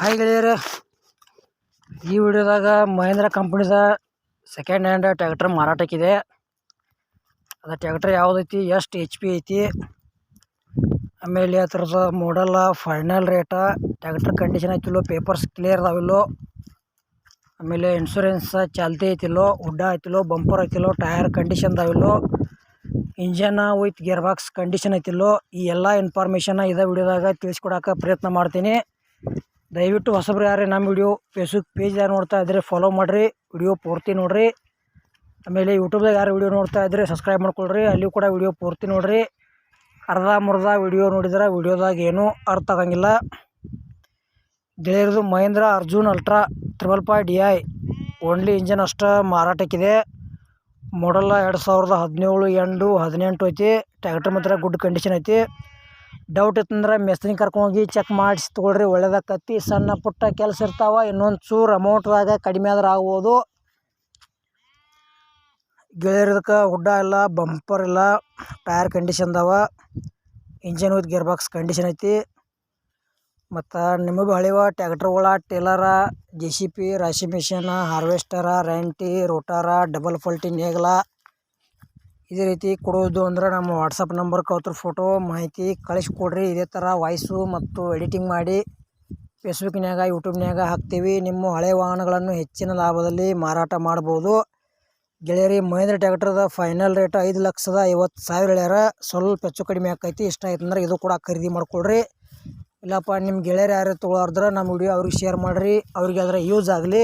Hi ಗೆಳೆಯರ ಈ ವಿಡಿಯೋದಾಗ ಮಹೇಂದ್ರ ಕಂಪ್ನಿದ ಸೆಕೆಂಡ್ ಹ್ಯಾಂಡ್ ಟ್ಯಾಕ್ಟ್ರ್ ಮಾರಾಟಕ್ಕಿದೆ. ಅದು ಟ್ಯಾಕ್ಟ್ರ್ ಯಾವುದೈತಿ? ಎಷ್ಟು ಎಚ್ ಪಿ ಐತಿ? ಆಮೇಲೆ ಅದ್ರದ್ದು ಮಾಡಲ್ಲ ಫೈನಲ್ ರೇಟ ಟ್ಯಾಕ್ಟ್ರ್ ಕಂಡೀಷನ್ ಐತಿಲ್ಲೋ ಪೇಪರ್ಸ್ ಕ್ಲಿಯರ್ ಅದಾವಿಲ್ಲೋ, ಆಮೇಲೆ ಇನ್ಶೂರೆನ್ಸ್ ಚಾಲ್ತಿ ಐತಿಲ್ಲೋ, ಉಡ್ಡ ಆಯ್ತಿಲ್ಲೋ ಬಂಪರ್ ಐತಿಲ್ಲೋ tyre condition ಅದಾವಿಲ್ಲೋ engine with gear box condition ಐತಿಲ್ಲೋ, ಈ ಎಲ್ಲ ಇನ್ಫಾರ್ಮೇಷನ್ನ ಇದೇ ವಿಡಿಯೋದಾಗ ತಿಳಿಸ್ಕೊಡೋಕೆ ಪ್ರಯತ್ನ ಮಾಡ್ತೀನಿ. ದಯವಿಟ್ಟು ಹೊಸಬ್ರು ಯಾರೇ ನಮ್ಮ ವಿಡಿಯೋ ಫೇಸ್ಬುಕ್ ಪೇಜ್ ಯಾರು ನೋಡ್ತಾ ಇದ್ದರೆ ಫಾಲೋ ಮಾಡಿರಿ. ವಿಡಿಯೋ ಪೂರ್ತಿ ನೋಡಿರಿ. ಆಮೇಲೆ ಯೂಟ್ಯೂಬ್ದಾಗ ಯಾರು ವಿಡಿಯೋ ನೋಡ್ತಾ ಇದ್ದರೆ ಸಬ್ಸ್ಕ್ರೈಬ್ ಮಾಡ್ಕೊಳ್ರಿ. ಅಲ್ಲಿ ಕೂಡ ವಿಡಿಯೋ ಪೂರ್ತಿ ನೋಡಿರಿ. ಅರ್ಧ ಮುರ್ಧ ವಿಡಿಯೋ ನೋಡಿದ್ರೆ ವಿಡಿಯೋದಾಗ ಏನೂ ಅರ್ಥ ಆಗಂಗಿಲ್ಲ. ಗೆಳೆಯರದು Mahindra Arjun ultra triple five D I only engine ಅಷ್ಟೇ ಮಾರಾಟಕ್ಕಿದೆ. ಮಾಡಲ್ಲ ಎರಡು ಸಾವಿರದ ಹದಿನೇಳು ಎಂಟು ಹದಿನೆಂಟು ಐತಿ. ಟ್ಯಾಕ್ಟ್ರ್ ಮಾತ್ರ ಗುಡ್ ಕಂಡೀಷನ್ ಐತಿ. ಡೌಟ್ ಇತ್ತಂದ್ರೆ ಮೆಸ್ತ್ರಿ ಕರ್ಕೊಂಡೋಗಿ ಚೆಕ್ ಮಾಡಿಸಿ ತೊಗೊಳ್ರಿ ಒಳ್ಳೇದಾಕತಿ ಸಣ್ಣ ಪುಟ್ಟ ಕೆಲಸ ಇರ್ತಾವ, ಇನ್ನೊಂದು ಚೂರು ಅಮೌಂಟ್ದಾಗ ಕಡಿಮೆ ಆದ್ರೆ ಆಗ್ಬೋದು. ಗೆಳೆಯರದಕ್ಕೆ ಹುಡ್ಡ ಇಲ್ಲ ಬಂಪರ್ ಇಲ್ಲ ಕಂಡೀಷನ್ ಅದಾವ. Engine with gear box condition ಐತಿ. ಮತ್ತು ನಿಮಗೂ ಹಳಿವ ಟ್ಯಾಕ್ಟ್ರುಗಳ ಟೇಲರ ಜೆ ಸಿ ಪಿ ರಾಶಿ ಮಿಷಿನ್ ಹಾರ್ವೆಸ್ಟರ ರೆಂಟಿ ರೋಟಾರ ಡಬಲ್ ಫಲ್ಟಿ ನೇಗಲ ಇದೇ ರೀತಿ ಕೊಡೋದು ಅಂದ್ರೆ ನಮ್ಮ ವಾಟ್ಸಪ್ ನಂಬರ್ ಅವ್ರ ಫೋಟೋ ಮಾಹಿತಿ ಕಳಿಸ್ಕೊಡ್ರಿ. ಇದೇ ಥರ ವಾಯ್ಸು ಮತ್ತು ಎಡಿಟಿಂಗ್ ಮಾಡಿ ಫೇಸ್ಬುಕ್ನ್ಯಾಗ ಯೂಟ್ಯೂಬ್ನ್ಯಾಗ ಹಾಕ್ತೀವಿ. ನಿಮ್ಮ ಹಳೆ ವಾಹನಗಳನ್ನು ಹೆಚ್ಚಿನ ಲಾಭದಲ್ಲಿ ಮಾರಾಟ ಮಾಡ್ಬೋದು. ಗೆಳೆಯರಿ, ಮಹೇಂದ್ರ ಟ್ಯಾಕ್ಟರ್ದ ಫೈನಲ್ ರೇಟ್ ಐದು ಲಕ್ಷದ ಐವತ್ತು ಸಾವಿರ ಹೇಳ್ಯಾರ. ಸ್ವಲ್ಪ ಹೆಚ್ಚು ಕಡಿಮೆ ಆಕೈತಿ. ಇಷ್ಟ ಆಯ್ತು ಅಂದ್ರೆ ಇದು ಕೂಡ ಖರೀದಿ ಮಾಡ್ಕೊಳ್ರಿ ಇಲ್ಲಪ್ಪ ನಿಮ್ಮ ಗೆಳೆಯರು ಯಾರು ತೊಗೊಳಾರ್ದ್ರೆ ನಮ್ಮ ವಿಡಿಯೋ ಅವ್ರಿಗೆ ಶೇರ್ ಮಾಡಿರಿ. ಅವ್ರಿಗೆ ಅದರ ಯೂಸ್ ಆಗಲಿ.